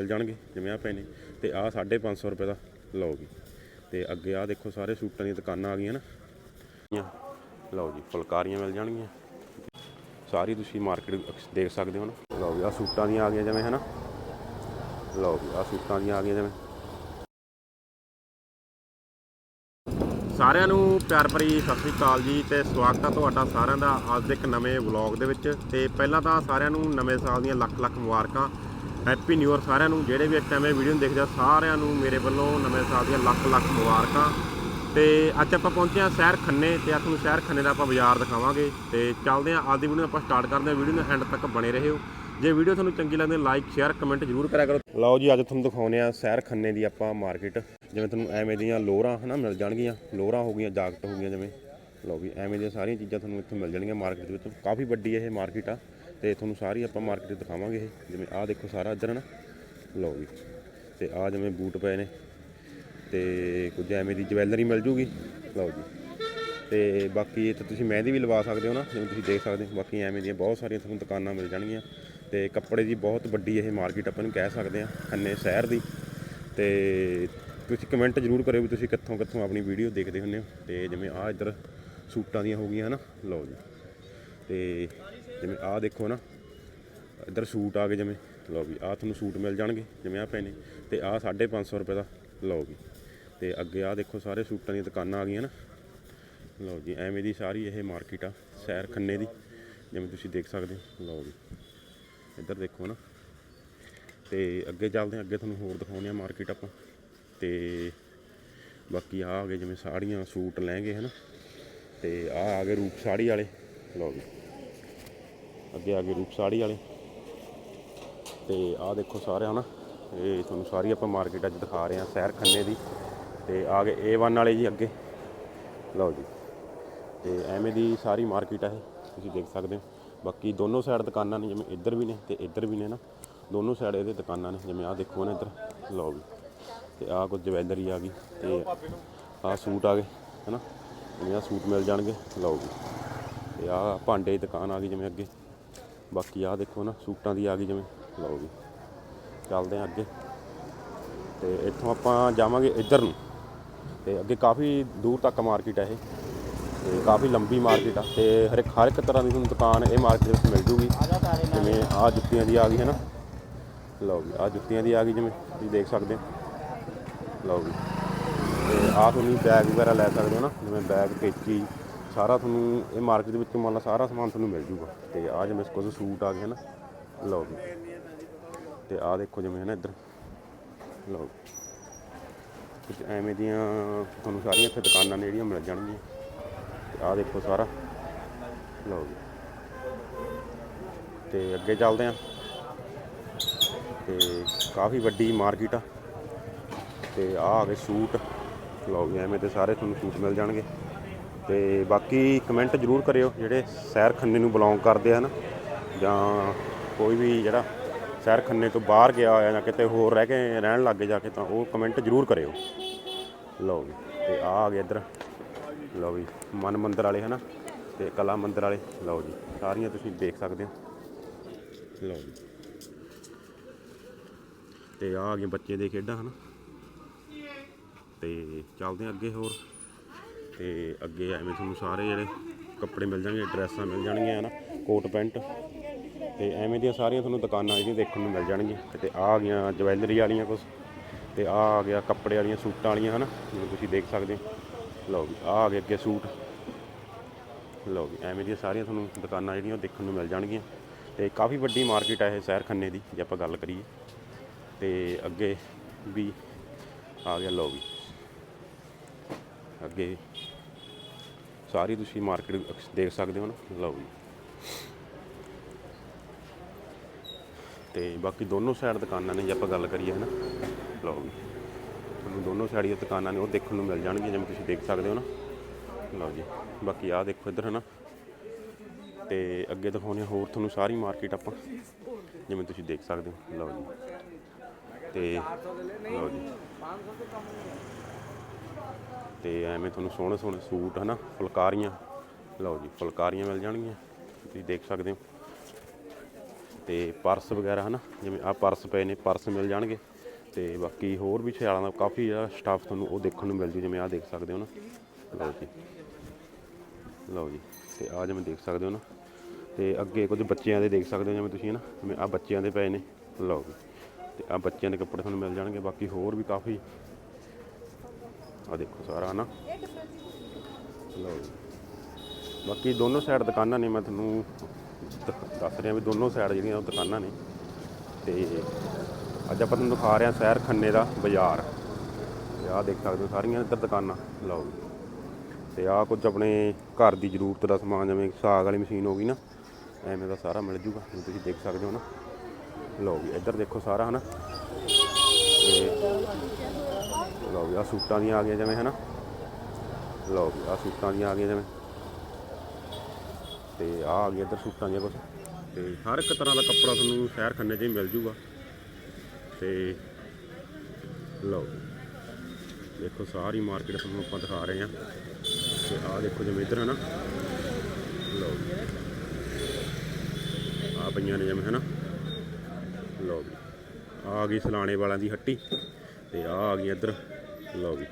ਮਿਲ ਜਾਣਗੇ, ਜਿਵੇਂ ਆ ਪਏ ਨੇ ਤੇ ਆ 550 ਰੁਪਏ ਦਾ ਲਓ ਜੀ। ਤੇ ਅੱਗੇ ਆ ਦੇਖੋ ਸਾਰੇ ਸੂਟਾਂ ਦੀਆਂ ਦੁਕਾਨਾਂ ਆ ਗਈਆਂ ਨਾ। ਲਓ ਜੀ, ਫੁਲਕਾਰੀਆਂ ਮਿਲ ਜਾਣਗੀਆਂ। ਸਾਰੀ ਤੁਸੀਂ ਮਾਰਕੀਟ ਦੇਖ ਸਕਦੇ ਹੋ ਨਾ। ਲਓ ਜੀ ਆ ਸੂਟਾਂ ਦੀਆਂ ਆ ਗਈਆਂ ਜਿਵੇਂ, ਹਨਾ। ਲਓ ਜੀ ਆ ਸੂਟਾਂ ਦੀਆਂ ਆ ਗਈਆਂ ਜਿਵੇਂ। ਸਾਰਿਆਂ ਨੂੰ ਪਿਆਰ ਭਰੀ ਸਤਿ ਸ੍ਰੀ ਅਕਾਲ ਜੀ ਤੇ ਸਵਾਗਤ ਹੈ ਤੁਹਾਡਾ ਸਾਰਿਆਂ ਦਾ ਅੱਜ ਦੇ ਇੱਕ ਨਵੇਂ ਵਲੌਗ ਦੇ ਵਿੱਚ। ਤੇ ਪਹਿਲਾਂ ਤਾਂ ਸਾਰਿਆਂ ਨੂੰ ਨਵੇਂ ਸਾਲ ਦੀਆਂ ਲੱਖ ਲੱਖ ਮੁਬਾਰਕਾਂ। ਹੈਪੀ ਨਿਊ ਇਅਰ ਸਾਰਿਆਂ ਨੂੰ। ਜਿਹੜੇ ਵੀ ਇਸ ਟਾਈਮ ਇਹ ਵੀਡੀਓ ਨੂੰ ਦੇਖਦੇ ਆ ਸਾਰਿਆਂ ਨੂੰ ਮੇਰੇ ਵੱਲੋਂ ਨਵੇਂ ਸਾਲ ਦੀਆਂ ਲੱਖ ਲੱਖ ਮੁਬਾਰਕਾਂ। ਤੇ ਅੱਜ ਆਪਾਂ ਪਹੁੰਚੇ ਆ ਸ਼ਹਿਰ ਖੰਨੇ ਤੇ ਅੱਜ ਤੁਹਾਨੂੰ ਸ਼ਹਿਰ ਖੰਨੇ ਦਾ ਆਪਾਂ ਬਾਜ਼ਾਰ ਦਿਖਾਵਾਂਗੇ। ਤੇ ਚੱਲਦੇ ਆ ਅੱਜ ਦੀ ਵੀਡੀਓ ਆਪਾਂ ਸਟਾਰਟ ਕਰਦੇ ਆ ਵੀਡੀਓ ਨੂੰ ਐਂਡ ਤੱਕ ਬਣੇ ਰਹਿਓ ਜੇ ਵੀਡੀਓ ਤੁਹਾਨੂੰ ਚੰਗੀ ਲੱਗਦੀ ਲਾਈਕ ਸ਼ੇਅਰ ਕਮੈਂਟ ਜ਼ਰੂਰ ਕਰਿਆ ਕਰੋ। ਲਓ ਜੀ, ਅੱਜ ਤੁਹਾਨੂੰ ਦਿਖਾਉਨੇ ਆ ਸ਼ਹਿਰ ਖੰਨੇ ਦੀ ਆਪਾਂ ਮਾਰਕੀਟ ਜਿਵੇਂ ਤੁਹਾਨੂੰ ਐਵੇਂ ਦੀਆਂ ਲੋਰਾਂ ਹਨਾ ਮਿਲ ਜਾਣਗੀਆਂ। ਲੋਰਾਂ ਹੋ ਗਈਆਂ, ਜਾਕਟ ਹੋ ਗਈਆਂ ਜਿਵੇਂ। ਲਓ ਵੀ ਐਵੇਂ ਦੀਆਂ ਸਾਰੀਆਂ ਚੀਜ਼ਾਂ ਤੁਹਾਨੂੰ ਇੱਥੇ ਮਿਲ ਜਾਣਗੀਆਂ ਮਾਰਕੀਟ ਦੇ ਵਿੱਚ। ਕਾਫੀ ਵੱਡੀ ਇਹ ਮਾਰਕੀਟ ਆ। ਤੇ ਤੁਹਾਨੂੰ ਸਾਰੀ ਆਪਾਂ ਮਾਰਕੀਟ ਦਿਖਾਵਾਂਗੇ ਇਹ। ਜਿਵੇਂ ਆਹ ਦੇਖੋ ਸਾਰਾ ਇੱਧਰ ਨਾ। ਲਓ ਵੀ ਤੇ ਆਹ ਜਿਵੇਂ ਬੂਟ ਪਏ ਨੇ। ਤੇ ਕੁਝ ਐਵੇਂ ਦੀ ਜਵੈਲਰੀ ਮਿਲ ਜੂਗੀ। ਲਓ ਜੀ। ਤੇ ਬਾਕੀ ਇੱਥੇ ਤੁਸੀਂ ਮਹਿੰਦੀ ਵੀ ਲਵਾ ਸਕਦੇ ਹੋ ਨਾ। ਜਿਵੇਂ ਤੁਸੀਂ ਦੇਖ ਸਕਦੇ ਹੋ। ਬਾਕੀ ਐਵੇਂ ਦੀਆਂ ਬਹੁਤ ਸਾਰੀਆਂ ਤੁਹਾਨੂੰ ਦੁਕਾਨਾਂ ਮਿਲ ਜਾਣਗੀਆਂ। ਤੇ ਕੱਪੜੇ ਦੀ ਬਹੁਤ ਵੱਡੀ ਇਹ ਮਾਰਕੀਟ ਆਪਾਂ ਨੂੰ ਕਹਿ ਸਕਦੇ ਹਾਂ। ਖੰਨੇ ਸ਼ਹਿਰ ਦੀ। ਤੇ ਤੁਸੀਂ ਕਮੈਂਟ ਜ਼ਰੂਰ ਕਰਿਓ ਵੀ ਤੁਸੀਂ ਕਿੱਥੋਂ ਕਿੱਥੋਂ ਆਪਣੀ ਵੀਡੀਓ ਦੇਖਦੇ ਹੁੰਦੇ ਹੋ। ਤੇ ਜਿਵੇਂ ਆਹ ਇੱਧਰ ਸੂਟਾਂ ਦੀਆਂ ਹੋ ਗਈਆਂ ਹਨਾ ਲਓ ਜੀ। ਤੇ ਜਿਵੇਂ ਆਹ ਦੇਖੋ ਨਾ, ਇੱਧਰ ਸੂਟ ਆ ਗਏ ਜਿਵੇਂ, ਲਓ ਵੀ ਆਹ ਤੁਹਾਨੂੰ ਸੂਟ ਮਿਲ ਜਾਣਗੇ, ਜਿਵੇਂ ਆਹ ਪਏ ਨੇ, ਤੇ ਆਹ 550 ਰੁਪਏ ਦਾ, ਲਓ ਵੀ, ਤੇ ਅੱਗੇ ਆਹ ਦੇਖੋ ਸਾਰੇ ਸੂਟਾਂ ਦੀਆਂ ਦੁਕਾਨਾਂ ਆ ਗਈਆਂ ਨਾ, ਲਓ ਜੀ, ਐਵੇਂ ਦੀ ਸਾਰੀ ਇਹ ਮਾਰਕੀਟ ਆ, ਸੈਰ ਖੰਨੇ ਦੀ, ਜਿਵੇਂ ਤੁਸੀਂ ਦੇਖ ਸਕਦੇ ਹੋ, ਲਓ ਜੀ ਇੱਧਰ ਦੇਖੋ ਨਾ, ਤੇ ਅੱਗੇ ਚੱਲਦੇ ਹਾਂ, ਅੱਗੇ ਤੁਹਾਨੂੰ ਹੋਰ ਦਿਖਾਉਂਦੇ ਆ ਮਾਰਕੀਟ ਆਪਾਂ, ਤੇ ਬਾਕੀ ਆ ਆ ਗਏ ਜਿਵੇਂ ਸਾੜੀਆਂ ਸੂਟ ਲਹਿੰਗੇ, ਹਨ, ਤੇ ਆ ਆ ਗਏ ਰੂਪ ਸਾੜੀ ਵਾਲੇ, ਲਓ ਜੀ ਅੱਗੇ ਆ ਗਏ ਰੂਪਸਾੜੀ ਵਾਲੇ। ਤੇ ਆਹ ਦੇਖੋ ਸਾਰੇ ਹਨਾ ਇਹ ਤੁਹਾਨੂੰ ਸਾਰੀ ਆਪਾਂ ਮਾਰਕੀਟ ਅੱਜ ਦਿਖਾ ਰਹੇ ਹਾਂ ਸ਼ਹਿਰ ਖੰਨੇ ਦੀ। ਤੇ ਆ ਗਏ A1 ਵਾਲੇ ਜੀ ਅੱਗੇ। ਲਓ ਜੀ। ਤੇ ਐਵੇਂ ਦੀ ਸਾਰੀ ਮਾਰਕੀਟ ਹੈ ਇਹ, ਤੁਸੀਂ ਦੇਖ ਸਕਦੇ ਹੋ। ਬਾਕੀ ਦੋਨੋਂ ਸਾਈਡ ਦੁਕਾਨਾਂ ਨੇ, ਜਿਵੇਂ ਇੱਧਰ ਵੀ ਨੇ ਤੇ ਇੱਧਰ ਵੀ ਨੇ ਨਾ। ਦੋਨੋਂ ਸਾਈਡ ਇਹਦੇ ਦੁਕਾਨਾਂ ਨੇ, ਜਿਵੇਂ ਆਹ ਦੇਖੋ ਨਾ ਇੱਧਰ। ਲਓ ਵੀ ਤੇ ਆਹ ਕੁਝ ਜਵੈਲਰੀ ਆ ਗਈ ਤੇ ਆਹ ਸੂਟ ਆ ਗਏ, ਹੈਨਾ? ਜਿਵੇਂ ਆਹ ਸੂਟ ਮਿਲ ਜਾਣਗੇ। ਲਓ ਜੀ। ਤੇ ਆਹ ਭਾਂਡੇ ਦੀ ਦੁਕਾਨ ਆ ਗਈ ਜਿਵੇਂ ਅੱਗੇ। ਬਾਕੀ ਆਹ ਦੇਖੋ ਨਾ, ਸੂਟਾਂ ਦੀ ਆ ਗਈ ਜਿਵੇਂ। ਲਓ ਜੀ, ਚੱਲਦੇ ਹਾਂ ਅੱਗੇ। ਤੇ ਇੱਥੋਂ ਆਪਾਂ ਜਾਵਾਂਗੇ ਇੱਧਰ ਨੂੰ। ਤੇ ਅੱਗੇ ਕਾਫੀ ਦੂਰ ਤੱਕ ਮਾਰਕੀਟ ਹੈ ਇਹ। ਤੇ ਕਾਫੀ ਲੰਬੀ ਮਾਰਕੀਟ ਆ। ਤੇ ਹਰ ਇੱਕ ਹਰ ਇੱਕ ਤਰ੍ਹਾਂ ਦੀ ਤੁਹਾਨੂੰ ਦੁਕਾਨ ਇਹ ਮਾਰਕੀਟ ਵਿੱਚ ਮਿਲ ਜੂਗੀ। ਜਿਵੇਂ ਆਹ ਜੁੱਤੀਆਂ ਦੀ ਆ ਗਈ ਹੈ ਨਾ। ਲਓ ਜੀ, ਆਹ ਜੁੱਤੀਆਂ ਦੀ ਆ ਗਈ ਜਿਵੇਂ ਤੁਸੀਂ ਦੇਖ ਸਕਦੇ ਹੋ ਲਓ ਜੀ। ਤੇ ਆਹ ਤੁਸੀਂ ਬੈਗ ਵਗੈਰਾ ਲੈ ਸਕਦੇ ਹੋ ਨਾ, ਜਿਵੇਂ ਬੈਗ ਪੇਚੀ ਸਾਰਾ ਤੁਹਾਨੂੰ, ਇਹ ਮਾਰਕੀਟ ਦੇ ਵਿੱਚ ਮੰਨ ਲਾ ਸਾਰਾ ਸਮਾਨ ਤੁਹਾਨੂੰ ਮਿਲ ਜੂਗਾ। ਤੇ ਆਹ ਜਿਵੇਂ ਕੁਝ ਸੂਟ ਆ ਗਏ ਨਾ ਲਓ ਜੀ। ਤੇ ਆਹ ਦੇਖੋ ਜਿਵੇਂ ਹੈ ਨਾ ਇੱਧਰ, ਲਓ ਕੁਝ ਐਵੇਂ ਦੀਆਂ ਤੁਹਾਨੂੰ ਸਾਰੀਆਂ ਇੱਥੇ ਦੁਕਾਨਾਂ ਨੇ ਜਿਹੜੀਆਂ ਮਿਲ ਜਾਣਗੀਆਂ। ਤੇ ਆਹ ਦੇਖੋ ਸਾਰਾ, ਲਓ ਜੀ। ਤੇ ਅੱਗੇ ਚੱਲਦੇ ਆ। ਤੇ ਕਾਫੀ ਵੱਡੀ ਮਾਰਕੀਟ ਆ। ਤੇ ਆਹ ਆ ਗਏ ਸੂਟ। ਲਓ ਜੀ, ਐਵੇਂ ਤੇ ਸਾਰੇ ਤੁਹਾਨੂੰ ਸੂਟ ਮਿਲ ਜਾਣਗੇ। ਤੇ ਬਾਕੀ ਕਮੈਂਟ ਜ਼ਰੂਰ ਕਰਿਓ ਜਿਹੜੇ ਸ਼ਹਿਰ ਖੰਨੇ ਨੂੰ ਬਿਲੋਂਗ ਕਰਦੇ ਹਨ ਜਾਂ ਕੋਈ ਵੀ ਜਿਹੜਾ ਸ਼ਹਿਰ ਖੰਨੇ ਤੋਂ ਬਾਹਰ ਗਿਆ ਹੋਇਆ ਜਾਂ ਕਿਤੇ ਹੋਰ ਰਹਿ ਕੇ ਰਹਿਣ ਲੱਗੇ ਜਾ ਕੇ ਤਾਂ ਉਹ ਕਮੈਂਟ ਜ਼ਰੂਰ ਕਰਿਓ। ਲਓ ਜੀ, ਤੇ ਆਹ ਆ ਗਏ ਇੱਧਰ। ਲਓ ਜੀ, ਮਨ ਮੰਦਰ ਵਾਲੇ ਹਨਾ, ਤੇ ਕਲਾ ਮੰਦਰ ਵਾਲੇ। ਲਓ ਜੀ, ਸਾਰੀਆਂ ਤੁਸੀਂ ਦੇਖ ਸਕਦੇ ਹੋ। ਲਓ ਜੀ। ਤੇ ਆਹ ਆ ਗਏ ਬੱਚੇ ਦੇ ਖੇਡਾਂ ਹਨਾ। ਤੇ ਚੱਲਦੇ ਹਾਂ ਅੱਗੇ ਹੋਰ। ਤੇ ਅੱਗੇ ਐਵੇਂ ਤੁਹਾਨੂੰ ਸਾਰੇ ਜਿਹੜੇ ਕੱਪੜੇ ਮਿਲ ਜਾਣਗੇ, ਡਰੈਸਾਂ ਮਿਲ ਜਾਣਗੀਆਂ, ਹਨਾ, ਕੋਟ, ਪੈਂਟ, ਤੇ ਐਵੇਂ ਦੀਆਂ ਸਾਰੀਆਂ ਤੁਹਾਨੂੰ ਦੁਕਾਨਾਂ ਜਿਹੜੀਆਂ ਦੇਖਣ ਨੂੰ ਮਿਲ ਜਾਣਗੀਆਂ। ਤੇ ਆ ਗਈਆਂ ਜਵੈਲਰੀ ਵਾਲੀਆਂ ਕੁਝ ਤੇ ਆਹ ਆ ਗਿਆ ਕੱਪੜੇ ਵਾਲੀਆਂ ਸੂਟਾਂ ਵਾਲੀਆਂ, ਹਨਾ, ਜਿਵੇਂ ਤੁਸੀਂ ਦੇਖ ਸਕਦੇ ਹੋ। ਲਓ ਜੀ ਆਹ ਆ ਗਏ ਅੱਗੇ ਸੂਟ। ਲਓ ਜੀ, ਐਵੇਂ ਦੀਆਂ ਸਾਰੀਆਂ ਤੁਹਾਨੂੰ ਦੁਕਾਨਾਂ ਜਿਹੜੀਆਂ ਉਹ ਦੇਖਣ ਨੂੰ ਮਿਲ ਜਾਣਗੀਆਂ। ਤੇ ਕਾਫੀ ਵੱਡੀ ਮਾਰਕੀਟ ਹੈ ਇਹ ਸ਼ਹਿਰ ਖੰਨੇ ਦੀ, ਜੇ ਆਪਾਂ ਗੱਲ ਕਰੀਏ। ਤੇ ਅੱਗੇ ਵੀ ਆ ਗਿਆ, ਲਓ ਵੀ ਅੱਗੇ ਸਾਰੀ ਤੁਸੀਂ ਮਾਰਕੀਟ ਦੇਖ ਸਕਦੇ ਹੋ ਨਾ, ਲਓ ਜੀ। ਤੇ ਬਾਕੀ ਦੋਨੋਂ ਸਾਈਡ ਦੁਕਾਨਾਂ ਨੇ ਜੇ ਆਪਾਂ ਗੱਲ ਕਰੀਏ, ਹਨਾ? ਲਓ ਜੀ। ਤੁਹਾਨੂੰ ਦੋਨੋਂ ਸਾਈਡ ਦੀਆਂ ਦੁਕਾਨਾਂ ਨੇ, ਉਹ ਦੇਖਣ ਨੂੰ ਮਿਲ ਜਾਣਗੀਆਂ, ਜਿਵੇਂ ਤੁਸੀਂ ਦੇਖ ਸਕਦੇ ਹੋ ਨਾ। ਲਓ ਜੀ। ਬਾਕੀ ਆਹ ਦੇਖੋ ਇੱਧਰ, ਹਨਾ? ਤੇ ਅੱਗੇ ਦਿਖਾਉਂਦੇ ਹਾਂ, ਹੋਰ ਤੁਹਾਨੂੰ ਸਾਰੀ ਮਾਰਕੀਟ ਆਪਾਂ, ਜਿਵੇਂ ਤੁਸੀਂ ਦੇਖ ਸਕਦੇ ਹੋ। ਲਓ ਜੀ। ਤੇ, ਲਓ ਜੀ। ਤੇ ਐਵੇਂ ਤੁਹਾਨੂੰ ਸੋਹਣੇ ਸੋਹਣੇ ਸੂਟ, ਹਨਾ, ਫੁਲਕਾਰੀਆਂ। ਲਓ ਜੀ, ਫੁਲਕਾਰੀਆਂ ਮਿਲ ਜਾਣਗੀਆਂ, ਤੁਸੀਂ ਦੇਖ ਸਕਦੇ ਹੋ। ਤੇ ਪਰਸ ਵਗੈਰਾ, ਹਨਾ, ਜਿਵੇਂ ਆ ਪਰਸ ਪਏ ਨੇ, ਪਰਸ ਮਿਲ ਜਾਣਗੇ। ਤੇ ਬਾਕੀ ਹੋਰ ਵੀ ਸਿਆਲਾਂ ਦਾ ਕਾਫੀ ਜਿਹੜਾ ਸਟਾਫ ਤੁਹਾਨੂੰ ਉਹ ਦੇਖਣ ਨੂੰ ਮਿਲ ਜੂ ਜਿਵੇਂ ਆ ਦੇਖ ਸਕਦੇ ਹੋ ਨਾ। ਲਓ ਜੀ। ਲਓ ਜੀ, ਤੇ ਆ ਜਿਵੇਂ ਦੇਖ ਸਕਦੇ ਹੋ ਨਾ। ਤੇ ਅੱਗੇ ਕੁਝ ਬੱਚਿਆਂ ਦੇ ਦੇਖ ਸਕਦੇ ਹੋ, ਜਿਵੇਂ ਤੁਸੀਂ ਨਾ ਜਿਵੇਂ ਆ ਬੱਚਿਆਂ ਦੇ ਪਏ ਨੇ। ਲਓ ਜੀ, ਤੇ ਆ ਬੱਚਿਆਂ ਦੇ ਕੱਪੜੇ ਤੁਹਾਨੂੰ ਮਿਲ ਜਾਣਗੇ, ਬਾਕੀ ਹੋਰ ਵੀ ਕਾਫੀ ਆ ਦੇਖੋ ਸਾਰਾ ਨਾ ਲਓ ਜੀ। ਬਾਕੀ ਦੋਨੋਂ ਸਾਈਡ ਦੁਕਾਨਾਂ ਨੇ, ਮੈਂ ਤੁਹਾਨੂੰ ਦ- ਦੱਸ ਰਿਹਾ ਵੀ ਦੋਨੋਂ ਸਾਈਡ ਜਿਹੜੀਆਂ ਉਹ ਦੁਕਾਨਾਂ ਨੇ। ਤੇ ਅੱਜ ਆਪਾਂ ਤੁਹਾਨੂੰ ਦਿਖਾ ਰਹੇ ਹਾਂ ਸ਼ਹਿਰ ਖੰਨੇ ਦਾ ਬਾਜ਼ਾਰ। ਤੇ ਆਹ ਦੇਖ ਸਕਦੇ ਹੋ ਸਾਰੀਆਂ ਇੱਧਰ ਦੁਕਾਨਾਂ। ਲਓ ਜੀ। ਤੇ ਆਹ ਕੁਝ ਆਪਣੇ ਘਰ ਦੀ ਜ਼ਰੂਰਤ ਦਾ ਸਮਾਨ, ਜਿਵੇਂ ਸਾਗ ਵਾਲੀ ਮਸ਼ੀਨ ਹੋ ਗਈ ਨਾ, ਐਵੇਂ ਦਾ ਸਾਰਾ ਮਿਲ ਜੂਗਾ। ਤੁਸੀਂ ਦੇਖ ਸਕਦੇ ਹੋ ਨਾ। ਲਓ ਜੀ, ਇੱਧਰ ਦੇਖੋ ਸਾਰਾ, ਹਨਾ ਤੇ ਲਓ ਜੀ ਆਹ ਸੂਟਾਂ ਦੀਆਂ ਆ ਗਈਆਂ ਜਿਵੇਂ, ਹਨਾ? ਲਓ ਜੀ ਆਹ ਸੂਟਾਂ ਦੀਆਂ ਆ ਗਈਆਂ ਜਿਵੇਂ। ਤੇ ਆਹ ਆ ਗਿਆ ਇੱਧਰ ਸੂਟਾਂ ਦੀਆਂ ਕੁਝ ਤੇ ਹਰ ਇੱਕ ਤਰ੍ਹਾਂ ਦਾ ਕੱਪੜਾ ਤੁਹਾਨੂੰ ਸ਼ਹਿਰ ਖੰਨੇ 'ਚ ਹੀ ਮਿਲ ਜੂਗਾ। ਤੇ ਲਓ, ਦੇਖੋ ਸਾਰੀ ਮਾਰਕੀਟ ਤੁਹਾਨੂੰ ਆਪਾਂ ਦਿਖਾ ਰਹੇ ਹਾਂ। ਤੇ ਆਹ ਦੇਖੋ ਜਿਵੇਂ ਇੱਧਰ ਹੈ ਨਾ ਲਓ ਆ ਪਈਆਂ ਨੇ ਜਿਵੇਂ ਹੈ ਨਾ ਲਓ ਵੀ। ਆ ਗਈ ਸਲਾਣੇ ਵਾਲਿਆਂ ਦੀ ਹੱਟੀ। ਤੇ ਆਹ ਆ ਗਈ ਇੱਧਰ। ਲਓ ਵੀ।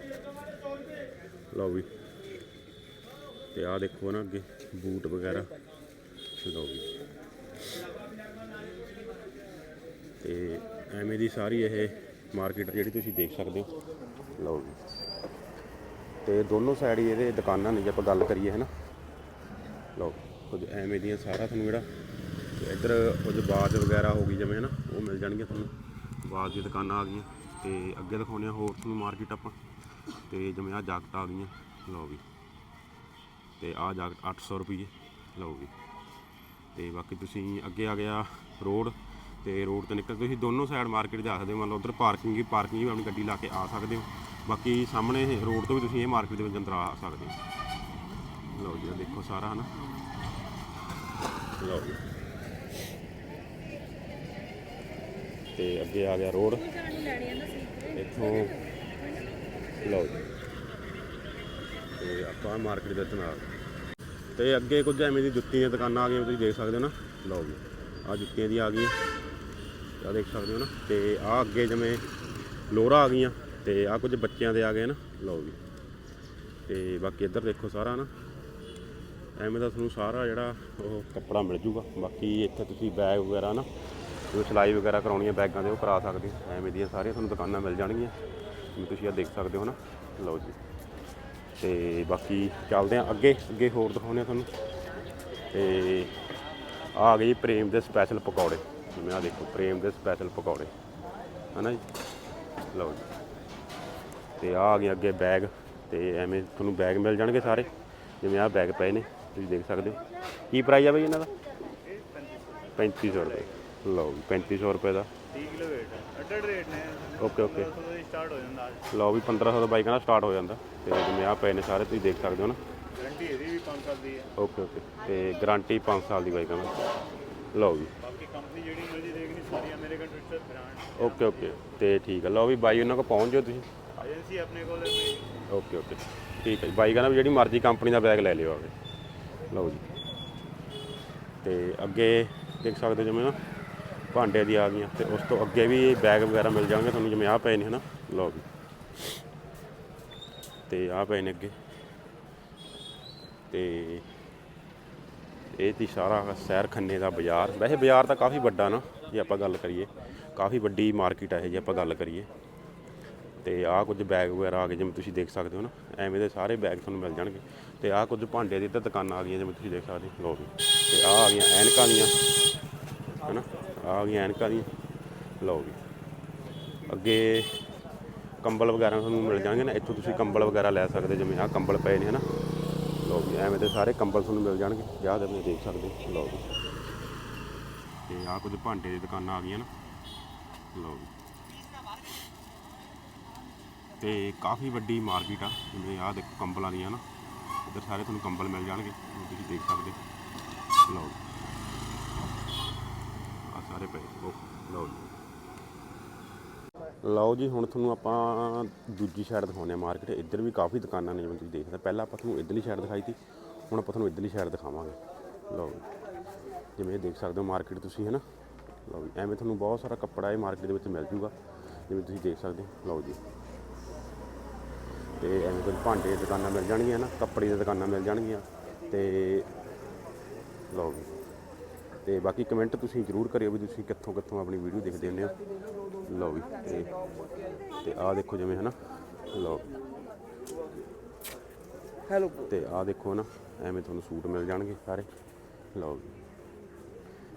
ਲਓ ਵੀ। ਤੇ ਆਹ ਦੇਖੋ ਨਾ ਅੱਗੇ, ਬੂਟ ਵਗੈਰਾ। ਲਓ ਵੀ। ਤੇ ਐਵੇਂ ਦੀ ਸਾਰੀ ਇਹ ਮਾਰਕੀਟ ਜਿਹੜੀ ਤੁਸੀਂ ਦੇਖ ਸਕਦੇ ਹੋ। ਲਓ ਜੀ ਤੇ ਦੋਨੋਂ ਸਾਈਡ ਇਹਦੇ ਦੁਕਾਨਾਂ ਨੇ ਜੇ ਆਪਾਂ ਗੱਲ ਕਰੀਏ ਹੈ ਨਾ ਲਓ, ਕੁਝ ਐਵੇਂ ਦੀਆਂ ਸਾਰਾ ਤੁਹਾਨੂੰ ਜਿਹੜਾ ਤੇ ਇੱਧਰ ਕੁਝ ਬਾਜ ਵਗੈਰਾ ਹੋ ਗਈ ਜਿਵੇਂ ਹੈ ਨਾ ਉਹ ਮਿਲ ਜਾਣਗੀਆਂ ਤੁਹਾਨੂੰ। ਬਾਜ ਦੀ ਦੁਕਾਨਾਂ ਆ ਗਈਆਂ। ਤੇ ਅੱਗੇ ਦਿਖਾਉਂਦੇ ਹਾਂ ਹੋਰ ਤੁਹਾਨੂੰ ਮਾਰਕੀਟ ਆਪਾਂ। ਤੇ ਜਿਵੇਂ ਆ ਜਾਕਟ ਆ ਗਈਆਂ, ਲਓ ਵੀ। ਤੇ ਆ ਜਾਕਟ 800 ਰੁਪਏ ਲਓ ਵੀ। ਤੇ ਬਾਕੀ ਤੁਸੀਂ ਅੱਗੇ ਆ ਗਿਆ ਰੋਡ, ਤੇ ਰੋਡ ਤੇ ਨਿਕਲ ਤੁਸੀਂ ਦੋਨੋਂ ਸਾਈਡ ਮਾਰਕੀਟ ਜਾ ਸਕਦੇ ਹੋ। ਮੰਨ ਲਓ ਉਧਰ ਪਾਰਕਿੰਗ ਹੀ ਪਾਰਕਿੰਗ ਵੀ ਆਪਣੀ ਗੱਡੀ ਲਾ ਕੇ ਆ ਸਕਦੇ ਹੋ। ਬਾਕੀ ਸਾਹਮਣੇ ਰੋਡ ਤੋਂ ਵੀ ਤੁਸੀਂ ਇਹ ਮਾਰਕੀਟ ਦੇ ਵਿੱਚ ਅੰਦਰ ਆ ਸਕਦੇ ਹੋ। ਲਓ ਜੀ, ਆਹ ਦੇਖੋ ਸਾਰਾ, ਹਨਾ। ਲਓ ਜੀ। ਤੇ ਅੱਗੇ ਆ ਗਿਆ ਰੋਡ। ਇੱਥੋਂ ਲਓ ਜੀ। ਤੇ ਆਪਾਂ ਮਾਰਕੀਟ ਦੇ ਨਾਲ। ਤੇ ਅੱਗੇ ਕੁਝ ਐਵੇਂ ਦੀ ਜੁੱਤੀਆਂ ਦੀਆਂ ਦੁਕਾਨਾਂ ਆ ਗਈਆਂ, ਤੁਸੀਂ ਦੇਖ ਸਕਦੇ ਹੋ ਨਾ। ਲਓ ਜੀ ਆ ਜੁੱਤੀਆਂ ਦੀ ਆ ਗਈ ਆ ਦੇਖ ਸਕਦੇ ਹੋ ਨਾ। ਤੇ ਆ ਅੱਗੇ ਜਿਵੇਂ ਲੋਰਾ ਆ ਗਈਆਂ, ਤੇ ਆ ਕੁਝ ਬੱਚਿਆਂ ਦੇ ਆ ਗਏ ਨਾ। ਲਓ ਜੀ। ਤੇ ਬਾਕੀ ਇੱਧਰ ਦੇਖੋ ਸਾਰਾ ਨਾ। ਐਵੇਂ ਦਾ ਤੁਹਾਨੂੰ ਸਾਰਾ ਜਿਹੜਾ ਉਹ ਕੱਪੜਾ ਮਿਲ ਜੂਗਾ। ਬਾਕੀ ਇੱਥੇ ਤੁਸੀਂ ਬੈਗ ਵਗੈਰਾ ਨਾ ਜੋ ਸਿਲਾਈ ਵਗੈਰਾ ਕਰਾਉਣੀ ਹੈ ਬੈਗਾਂ ਦੇ ਉਹ ਕਰਾ ਸਕਦੇ ਹੋ ਐਵੇਂ ਦੀਆਂ ਸਾਰੀਆਂ ਤੁਹਾਨੂੰ ਦੁਕਾਨਾਂ ਮਿਲ ਜਾਣਗੀਆਂ। ਜਿਵੇਂ ਤੁਸੀਂ ਆ ਦੇਖ ਸਕਦੇ ਹੋ ਨਾ। ਲਓ ਜੀ। ਤੇ ਬਾਕੀ ਚੱਲਦੇ ਆ ਅੱਗੇ। ਅੱਗੇ ਹੋਰ ਦਿਖਾਉਂਦੇ ਆ ਤੁਹਾਨੂੰ। ਤੇ ਆ ਗਈ ਪ੍ਰੇਮ ਦੇ ਸਪੈਸ਼ਲ ਪਕੌੜੇ। ਜਿਵੇਂ ਆ ਦੇਖੋ, ਪ੍ਰੇਮ ਦੇ ਸਪੈਸ਼ਲ ਪਕੌੜੇ। ਹਨਾ ਜੀ? ਲਓ ਜੀ। ਤੇ ਆ ਆ ਗਏ ਅੱਗੇ ਬੈਗ। ਤੇ ਐਵੇਂ ਤੁਹਾਨੂੰ ਬੈਗ ਮਿਲ ਜਾਣਗੇ ਸਾਰੇ। ਜਿਵੇਂ ਆ ਬੈਗ ਪਏ ਨੇ। ਤੁਸੀਂ ਦੇਖ ਸਕਦੇ ਹੋ। ਕੀ ਪ੍ਰਾਈਸ ਆ ਬਈ ਇਹਨਾਂ ਦਾ? 3500 ਰੁਪਏ। ਲਓ ਜੀ 3500 ਰੁਪਏ ਦਾ। 30 ਕਿਲੋ weight ਹੈ। ਅੱਡ ਰੇਟ ਨੇ। ਓਕੇ ਓਕੇ ਤੋਂ ਹੀ ਸਟਾਰਟ ਹੋ ਜਾਂਦਾ। ਅੱਜ ਲਓ ਵੀ 1500 ਦਾ ਬਾਈਕਾਂ ਦਾ ਸਟਾਰਟ ਹੋ ਜਾਂਦਾ। ਤੇ ਜਿਵੇਂ ਆ ਪਏ ਨੇ ਸਾਰੇ ਤੁਸੀਂ ਦੇਖ ਸਕਦੇ ਹੋ ਨਾ। ਗਾਰੰਟੀ ਇਹਦੀ ਵੀ 5 ਸਾਲ ਦੀ ਹੈ। ਓਕੇ ਓਕੇ ਤੇ ਗਾਰੰਟੀ 5 ਸਾਲ ਦੀ ਬਾਈਕਾਂ ਦਾ ਲਓ ਜੀ। ਬਾਕੀ ਕੰਪਨੀ ਜਿਹੜੀ ਮਰਜ਼ੀ ਦੇਖਣੀ ਸਾਰੀ American twister brand okay okay ਤੇ ਠੀਕ ਹੈ ਲਓ ਵੀ ਬਾਈ ਉਹਨਾਂ ਕੋਲ ਪਹੁੰਚ ਜਾਓ ਤੁਸੀਂ। ਏਜੰਸੀ ਆਪਣੇ ਕੋਲ। ਓਕੇ ਓਕੇ ਠੀਕ ਹੈ ਜੀ। ਬਾਈ ਕਹਿੰਦਾ ਵੀ ਜਿਹੜੀ ਮਰਜ਼ੀ ਕੰਪਨੀ ਦਾ ਬੈਗ ਲੈ ਲਿਓ ਆਗੇ। ਲਓ ਜੀ। ਤੇ ਅੱਗੇ ਦੇਖ ਸਕਦੇ ਜਿਵੇਂ ਨਾ। ਭਾਂਡੇ ਦੀ ਆ ਗਈਆਂ ਤੇ ਉਸ ਤੋਂ ਅੱਗੇ ਵੀ ਬੈਗ ਵਗੈਰਾ ਮਿਲ ਜਾਣਗੇ ਤੁਹਾਨੂੰ, ਜਿਵੇਂ ਆਹ ਪਏ ਨੇ ਹਨਾ? ਲਓ ਜੀ। ਤੇ ਆ ਪਏ ਨੇ ਅੱਗੇ। ਤੇ ਇਹ ਤੀ ਸਾਰਾ ਸ਼ਹਿਰ ਖੰਨੇ ਦਾ ਬਾਜ਼ਾਰ। ਵੈਸੇ ਬਾਜ਼ਾਰ ਤਾਂ ਕਾਫੀ ਵੱਡਾ ਨਾ, ਜੇ ਆਪਾਂ ਗੱਲ ਕਰੀਏ। ਕਾਫੀ ਵੱਡੀ ਮਾਰਕੀਟ ਹੈ ਜੇ ਆਪਾਂ ਗੱਲ ਕਰੀਏ। ਤੇ ਆਹ ਕੁਝ ਬੈਗ ਵਗੈਰਾ ਆ ਗਏ, ਜਿਵੇਂ ਤੁਸੀਂ ਦੇਖ ਸਕਦੇ ਹੋ ਨਾ। ਐਵੇਂ ਦੇ ਸਾਰੇ ਬੈਗ ਤੁਹਾਨੂੰ ਮਿਲ ਜਾਣਗੇ। ਤੇ ਆਹ ਕੁਝ ਭਾਂਡੇ ਦੀ ਤਾਂ ਦੁਕਾਨਾਂ ਆ ਗਈਆਂ, ਜਿਵੇਂ ਤੁਸੀਂ ਦੇਖ ਸਕਦੇ ਹੋ। ਲਓ ਵੀ ਤੇ ਆਹ ਆ ਗਈਆਂ ਐਨਕਾਂ ਦੀਆਂ। ਹਨਾ? ਆਹ ਆ ਗਈਆਂ ਐਨਕਾਂ ਦੀ ਲਓ ਵੀ ਅੱਗੇ ਕੰਬਲ ਵਗੈਰਾ ਤੁਹਾਨੂੰ ਮਿਲ ਜਾਣਗੇ ਨਾ। ਇੱਥੋਂ ਤੁਸੀਂ ਕੰਬਲ ਵਗੈਰਾ ਲੈ ਸਕਦੇ ਜਿਵੇਂ ਆਹ ਕੰਬਲ ਪਏ ਨੇ, ਹਨਾ? ਲਓ ਜੀ, ਐਵੇਂ ਦੇ ਸਾਰੇ ਕੰਬਲ ਤੁਹਾਨੂੰ ਮਿਲ ਜਾਣਗੇ। ਵਿਆਹ ਦੇ ਆਪਣੇ ਦੇਖ ਸਕਦੇ ਲਓ ਜੀ। ਤੇ ਆਹ ਕੁਝ ਭਾਂਡੇ ਦੀ ਦੁਕਾਨਾਂ ਆ ਗਈਆਂ ਨਾ। ਲਓ ਜੀ। ਤੇ ਕਾਫੀ ਵੱਡੀ ਮਾਰਕੀਟ ਆ। ਜਿਵੇਂ ਆਹ ਦੇਖੋ ਕੰਬਲਾਂ ਦੀਆਂ ਨਾ ਇੱਧਰ ਸਾਰੇ ਤੁਹਾਨੂੰ ਕੰਬਲ ਮਿਲ ਜਾਣਗੇ। ਤੁਸੀਂ ਦੇਖ ਸਕਦੇ ਲਓ ਆ ਸਾਰੇ ਪਏ ਲਓ ਜੀ। ਲਓ ਜੀ, ਹੁਣ ਤੁਹਾਨੂੰ ਆਪਾਂ ਦੂਜੀ ਸਾਈਡ ਦਿਖਾਉਂਦੇ ਆ ਮਾਰਕੀਟ ਇੱਧਰ ਵੀ ਕਾਫੀ ਦੁਕਾਨਾਂ ਨੇ ਜਿਵੇਂ ਤੁਸੀਂ ਦੇਖਦੇ ਪਹਿਲਾਂ ਆਪਾਂ ਤੁਹਾਨੂੰ ਇੱਧਰਲੀ ਸਾਈਡ ਦਿਖਾਈ ਸੀ ਹੁਣ ਆਪਾਂ ਤੁਹਾਨੂੰ ਇੱਧਰਲੀ ਸਾਈਡ ਦਿਖਾਵਾਂਗੇ। ਲਓ ਜੀ। ਜਿਵੇਂ ਇਹ ਦੇਖ ਸਕਦੇ ਹੋ ਮਾਰਕੀਟ ਤੁਸੀਂ ਹੈ ਨਾ ਲਓ ਜੀ। ਐਵੇਂ ਤੁਹਾਨੂੰ ਬਹੁਤ ਸਾਰਾ ਕੱਪੜਾ ਇਹ ਮਾਰਕੀਟ ਦੇ ਵਿੱਚ ਮਿਲ ਜੂਗਾ। ਜਿਵੇਂ ਤੁਸੀਂ ਦੇਖ ਸਕਦੇ ਹੋ। ਲਓ ਜੀ। ਤੇ ਐਵੇਂ ਕੁਝ ਭਾਂਡੇ ਦੀਆਂ ਦੁਕਾਨਾਂ ਮਿਲ ਜਾਣਗੀਆਂ ਨਾ ਕੱਪੜੇ ਦੀਆਂ ਦੁਕਾਨਾਂ ਮਿਲ ਜਾਣਗੀਆਂ। ਤੇ ਲਓ ਜੀ। ਤੇ ਬਾਕੀ ਕਮੈਂਟ ਤੁਸੀਂ ਜ਼ਰੂਰ ਕਰਿਓ ਵੀ ਤੁਸੀਂ ਕਿੱਥੋਂ ਕਿੱਥੋਂ ਆਪਣੀ ਵੀਡੀਓ ਦੇਖਦੇ ਹੁੰਦੇ ਹੋ। ਲਓ ਵੀ ਤੇ ਤੇ ਆਹ ਦੇਖੋ ਜਿਵੇਂ ਹਨਾ। ਲਓ ਹੈਲੋ ਤੇ ਆਹ ਦੇਖੋ ਨਾ ਐਵੇਂ ਤੁਹਾਨੂੰ ਸੂਟ ਮਿਲ ਜਾਣਗੇ ਸਾਰੇ। ਲਓ ਜੀ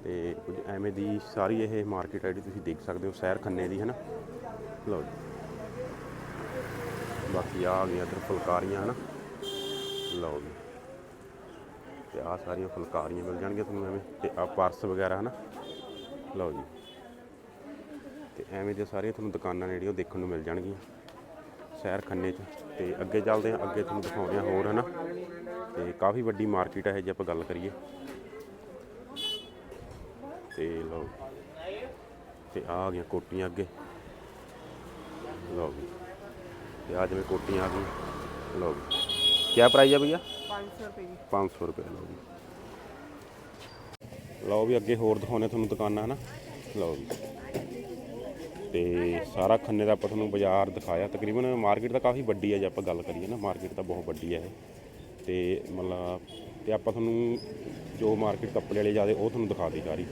ਤੇ ਕੁਝ ਐਵੇਂ ਦੀ ਸਾਰੀ ਇਹ ਮਾਰਕੀਟ ਜਿਹੜੀ ਤੁਸੀਂ ਦੇਖ ਸਕਦੇ ਹੋ ਸ਼ਹਿਰ ਖੰਨੇ ਦੀ ਹੈ ਨਾ ਲਓ ਜੀ। ਬਾਕੀ ਆਹ ਆ ਗਈਆਂ ਇੱਧਰ ਫੁਲਕਾਰੀਆਂ ਹਨਾ। ਲਓ ਜੀ ਤੇ ਆਹ ਸਾਰੀਆਂ ਫੁਲਕਾਰੀਆਂ ਮਿਲ ਜਾਣਗੀਆਂ ਤੁਹਾਨੂੰ ਐਵੇਂ। ਤੇ ਆਹ ਪਰਸ ਵਗੈਰਾ ਹਨਾ। ਲਓ ਜੀ। ਤੇ ਐਵੇਂ ਦੀਆਂ ਸਾਰੀਆਂ ਤੁਹਾਨੂੰ ਦੁਕਾਨਾਂ ਨੇ ਜਿਹੜੀਆਂ ਉਹ ਦੇਖਣ ਨੂੰ ਮਿਲ ਜਾਣਗੀਆਂ। ਸ਼ਹਿਰ ਖੰਨੇ 'ਚ। ਤੇ ਅੱਗੇ ਚੱਲਦੇ ਹਾਂ। ਅੱਗੇ ਤੁਹਾਨੂੰ ਦਿਖਾਉਂਦੇ ਹਾਂ ਹੋਰ ਹਨਾ। ਤੇ ਕਾਫੀ ਵੱਡੀ ਮਾਰਕੀਟ ਹੈ ਜੇ ਆਪਾਂ ਗੱਲ ਕਰੀਏ। ਤੇ ਲਓ ਤੇ ਆਹ ਆ ਗਈਆਂ ਕੋਟੀਆਂ ਅੱਗੇ। ਲਓ ਜੀ। ਤੇ ਆ ਜਿਵੇਂ ਕੋਟੀਆਂ ਆ ਗਈਆਂ। ਲਓ ਜੀ। ਕੀ ਪ੍ਰਾਈਸ ਹੈ ਭਈਆ? 500 ਰੁਪਏ ਜੀ। 500 ਰੁਪਏ, ਲਓ ਜੀ। ਲਓ ਵੀ ਅੱਗੇ ਹੋਰ ਦਿਖਾਉਣੇ ਤੁਹਾਨੂੰ ਦੁਕਾਨਾਂ, ਹਨਾ? ਲਓ ਜੀ। ਤੇ ਸਾਰਾ ਖੰਨੇ ਦਾ ਆਪਾਂ ਤੁਹਾਨੂੰ ਬਾਜ਼ਾਰ ਦਿਖਾਇਆ। ਤਕਰੀਬਨ ਮਾਰਕੀਟ ਤਾਂ ਕਾਫੀ ਵੱਡੀ ਹੈ ਜੇ ਆਪਾਂ ਗੱਲ ਕਰੀਏ ਨਾ, ਮਾਰਕੀਟ ਤਾਂ ਬਹੁਤ ਵੱਡੀ ਹੈ ਇਹ। ਤੇ ਮਤਲਬ, ਤੇ ਆਪਾਂ ਤੁਹਾਨੂੰ ਜੋ ਮਾਰਕੀਟ ਕੱਪੜੇ ਵਾਲੇ ਜ਼ਿਆਦਾ, ਉਹ ਤੁਹਾਨੂੰ ਦਿਖਾ ਦੇ ਸਾਰੀ।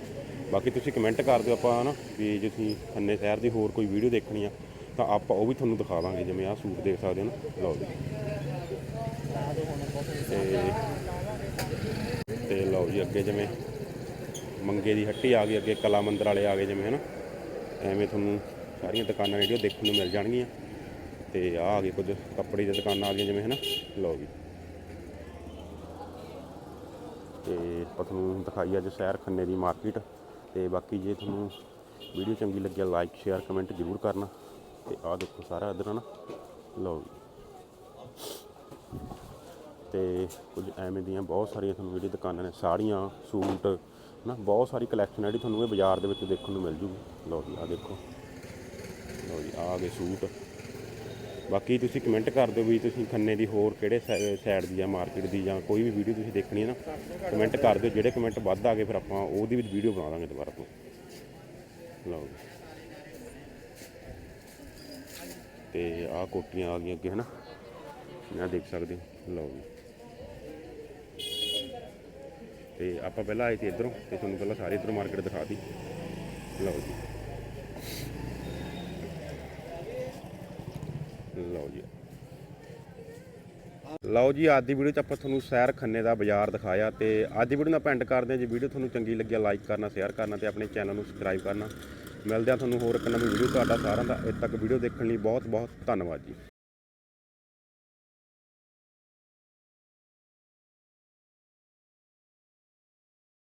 ਬਾਕੀ ਤੁਸੀਂ ਕਮੈਂਟ ਕਰ ਦਿਓ ਆਪਾਂ, ਹਨਾ? ਵੀ ਜੇ ਤੁਸੀਂ ਖੰਨੇ ਸ਼ਹਿਰ ਦੀ ਹੋਰ ਕੋਈ ਵੀਡੀਓ ਦੇਖਣੀ ਆ ਤਾਂ ਆਪਾਂ ਉਹ ਵੀ ਤੁਹਾਨੂੰ ਦਿਖਾ ਦਾਂਗੇ ਜਿਵੇਂ ਆਹ ਸੂਟ ਦੇਖ ਸਕਦੇ ਹੋ ਨਾ। ਲਓ ਜੀ। ਤੇ ਤੇ ਲਓ ਜੀ, ਅੱਗੇ ਜਿਵੇਂ ਮੰਗੇ ਦੀ ਹੱਟੀ ਆ ਗਈ, ਅੱਗੇ ਕਲਾ ਮੰਦਰ ਵਾਲੇ ਆ ਗਏ ਜਿਵੇਂ, ਹਨਾ। ਐਵੇਂ ਤੁਹਾਨੂੰ ਸਾਰੀਆਂ ਦੁਕਾਨਾਂ ਜਿਹੜੀਆਂ ਦੇਖਣ ਨੂੰ ਮਿਲ ਜਾਣਗੀਆਂ। ਤੇ ਆ ਆ ਗਏ ਕੁਝ ਕੱਪੜੇ ਦੀਆਂ ਦੁਕਾਨਾਂ ਆ ਗਈਆਂ ਜਿਵੇਂ, ਹਨਾ। ਲਓ ਜੀ। ਤੇ ਆਪਾਂ ਤੁਹਾਨੂੰ ਦਿਖਾਈ ਅੱਜ ਸ਼ਹਿਰ ਖੰਨੇ ਦੀ ਮਾਰਕੀਟ। ਤੇ ਬਾਕੀ ਜੇ ਤੁਹਾਨੂੰ ਵੀਡੀਓ ਚੰਗੀ ਲੱਗੀ ਲਾਈਕ, ਸ਼ੇਅਰ, ਕਮੈਂਟ ਜ਼ਰੂਰ ਕਰਨਾ। ਤੇ ਆਹ ਦੇਖੋ ਸਾਰਾ ਇੱਧਰ ਨਾ। ਲਓ ਜੀ। ਤੇ ਕੁਝ ਐਵੇਂ ਦੀਆਂ ਬਹੁਤ ਸਾਰੀਆਂ ਤੁਹਾਨੂੰ ਜਿਹੜੀ ਦੁਕਾਨਾਂ ਨੇ, ਸਾੜੀਆਂ, ਸੂਟ ਨਾ ਬਹੁਤ ਸਾਰੀ ਕਲੈਕਸ਼ਨ ਹੈ ਜਿਹੜੀ ਤੁਹਾਨੂੰ ਇਹ ਬਾਜ਼ਾਰ ਦੇ ਵਿੱਚ ਦੇਖਣ ਨੂੰ ਮਿਲ ਜੂਗੀ। ਲਓ ਜੀ, ਆਹ ਦੇਖੋ। ਲਓ ਜੀ, ਆਹ ਆ ਗਏ ਸੂਟ। ਬਾਕੀ ਤੁਸੀਂ ਕਮੈਂਟ ਕਰ ਦਿਓ ਵੀ ਤੁਸੀਂ ਖੰਨੇ ਦੀ ਹੋਰ ਕਿਹੜੇ ਸਾਈਡ ਦੀ ਆ ਮਾਰਕੀਟ ਦੀ ਜਾਂ ਕੋਈ ਵੀ ਵੀਡੀਓ ਤੁਸੀਂ ਦੇਖਣੀ ਹੈ ਨਾ ਕਮੈਂਟ ਕਰ ਦਿਓ। ਜਿਹੜੇ ਕਮੈਂਟ ਵੱਧ ਆ ਗਏ ਫਿਰ ਆਪਾਂ ਉਹਦੀ ਵੀ ਵੀਡੀਓ ਬਣਾ ਦਾਂਗੇ ਦੁਬਾਰਾ ਤੋਂ। ਲਓ ਜੀ ਤੇ ਆਹ ਕੋਟੀਆਂ ਆ ਗਈਆਂ ਅੱਗੇ, ਹਨਾ? ਮੈਂ ਦੇਖ ਸਕਦੇ ਲਓ ਜੀ। ਤੇ ਆਪਾਂ ਪਹਿਲਾਂ ਆਏ ਸੀ ਇਧਰੋਂ ਤੇ ਤੁਹਾਨੂੰ ਪਹਿਲਾਂ ਸਾਰੇ ਇਧਰੋਂ ਮਾਰਕੀਟ ਦਿਖਾਤੀ। ਲਓ ਜੀ। ਲਓ ਜੀ। ਲਓ ਜੀ, ਅੱਜ ਦੀ ਵੀਡੀਓ 'ਚ ਆਪਾਂ ਤੁਹਾਨੂੰ ਸ਼ਹਿਰ ਖੰਨੇ ਦਾ ਬਾਜ਼ਾਰ ਦਿਖਾਇਆ ਤੇ ਅੱਜ ਦੀ ਵੀਡੀਓ ਨਾਲ ਪੈਂਡ ਕਰਦੇ ਹਾਂ। ਜੇ ਵੀਡੀਓ ਤੁਹਾਨੂੰ ਚੰਗੀ ਲੱਗਿਆ ਲਾਈਕ ਕਰਨਾ ਸ਼ੇਅਰ ਕਰਨਾ ਤੇ ਆਪਣੇ ਚੈਨਲ ਨੂੰ ਸਬਸਕ੍ਰਾਈਬ ਕਰਨਾ। ਮਿਲਦੇ ਹਾਂ ਤੁਹਾਨੂੰ ਹੋਰ ਇੱਕ ਨਵੀਂ ਵੀਡੀਓ ਤੁਹਾਡਾ ਸਾਰਿਆਂ ਦਾ। ਇੱਥੇ ਤੱਕ ਵੀਡੀਓ ਦੇਖਣ ਲਈ ਬਹੁਤ ਬਹੁਤ ਧੰਨਵਾਦ ਜੀ।